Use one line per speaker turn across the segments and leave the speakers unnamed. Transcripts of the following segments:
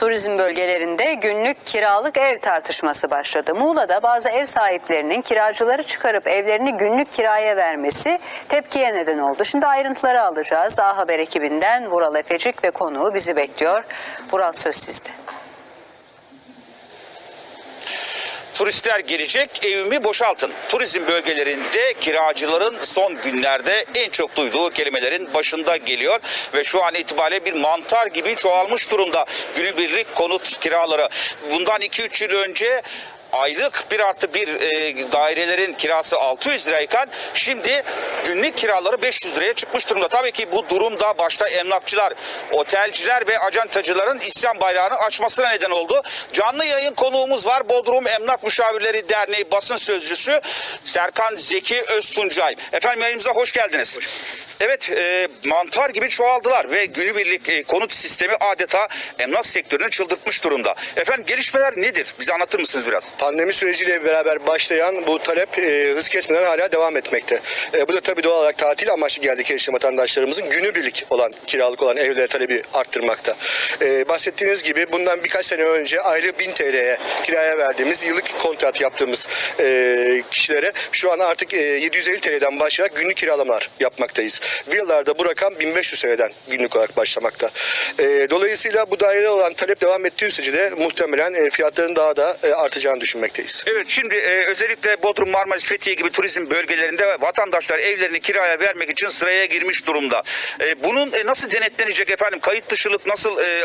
Turizm bölgelerinde günlük kiralık ev tartışması başladı. Muğla'da bazı ev sahiplerinin kiracıları çıkarıp evlerini günlük kiraya vermesi tepkiye neden oldu. Şimdi ayrıntıları alacağız. A Haber ekibinden Vural Efecik ve konuğu bizi bekliyor. Vural söz sizde.
Turistler gelecek, evimi boşaltın. Turizm bölgelerinde kiracıların son günlerde en çok duyduğu kelimelerin başında geliyor ve şu an itibariyle bir mantar gibi çoğalmış durumda günübirlik konut kiraları. Bundan 2-3 yıl önce aylık bir artı bir e, dairelerin kirası 600 lirayken şimdi günlük kiraları 500 liraya çıkmış durumda. Tabii ki bu durumda başta emlakçılar, otelciler ve acentacıların isyan bayrağını açmasına neden oldu. Canlı yayın konuğumuz var. Bodrum Emlak Müşavirleri Derneği basın sözcüsü Serkan Zeki Öztuncay. Efendim yayınımıza hoş geldiniz. Evet e, mantar gibi çoğaldılar ve günübirlik e, konut sistemi adeta emlak sektörünü çıldırtmış durumda. Efendim gelişmeler nedir? Bize anlatır mısınız biraz?
Pandemi süreciyle beraber başlayan bu talep e, hız kesmeden hala devam etmekte. E, bu da tabii doğal olarak tatil amaçlı geldik yaşayan vatandaşlarımızın günübirlik olan kiralık olan evlere talebi arttırmakta. E, bahsettiğiniz gibi bundan birkaç sene önce aylık 1000 TL'ye kiraya verdiğimiz yıllık kontrat yaptığımız e, kişilere şu an artık e, 750 TL'den başlayarak günlük kiralamalar yapmaktayız. Villalarda bu rakam 1500 TL'den günlük olarak başlamakta. E, dolayısıyla bu dairede olan talep devam ettiği sürece de muhtemelen e, fiyatların daha da e, artacağını düşünmekteyiz.
Evet şimdi e, özellikle Bodrum, Marmaris, Fethiye gibi turizm bölgelerinde vatandaşlar evlerini kiraya vermek için sıraya girmiş durumda. E, bunun e, nasıl denetlenecek efendim? Kayıt dışılık nasıl e,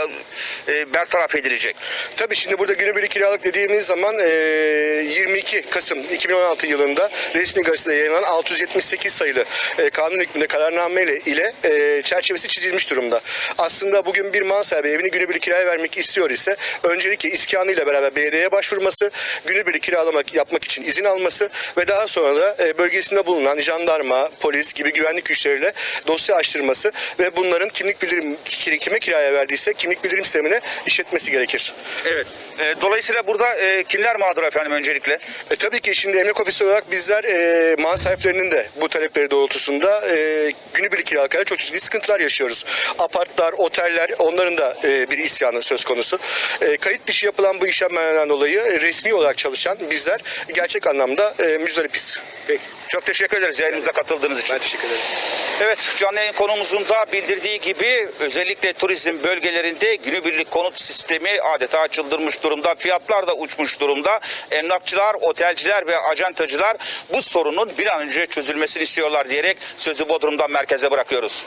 e, bertaraf edilecek?
Tabii şimdi burada günübirlik kiralık dediğimiz zaman e, 22 Kasım 2016 yılında resmi gazetede yayınlanan 678 sayılı e, kanun hükmünde kararname ile, ile e, çerçevesi çizilmiş durumda. Aslında bugün bir mal sahibi evini günübirlik kiraya vermek istiyor ise öncelikle iskanıyla beraber belediyeye başvurması, günübirlik kiralamak yapmak için izin alması ve daha sonra da e, bölgesinde bulunan jandarma, polis gibi güvenlik güçleriyle dosya açtırması ve bunların kimlik bildirim kime kiraya verdiyse kimlik bildirim sistemine işletmesi gerekir.
Evet. E, dolayısıyla burada e, kimler mağdur efendim öncelikle?
E, tabii ki şimdi emlak ofisi olarak bizler e, mal sahiplerinin de bu talepleri doğrultusunda e, günübirlik kiralıklara çok ciddi sıkıntılar yaşıyoruz. Apartlar, oteller onların da e, bir isyanı söz konusu. E, kayıt dışı yapılan bu işlemlerden dolayı resmi olarak çalışan bizler gerçek anlamda e, müzdaripiz.
Peki. Çok teşekkür ederiz yayınımıza katıldığınız için.
Ben teşekkür ederim.
Evet canlı yayın konumuzun da bildirdiği gibi özellikle turizm bölgelerinde günübirlik konut sistemi adeta çıldırmış durumda. Fiyatlar da uçmuş durumda. Emlakçılar, otelciler ve acentacılar bu sorunun bir an önce çözülmesini istiyorlar diyerek sözü Bodrum'dan merkeze bırakıyoruz.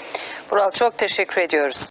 Vural çok teşekkür ediyoruz.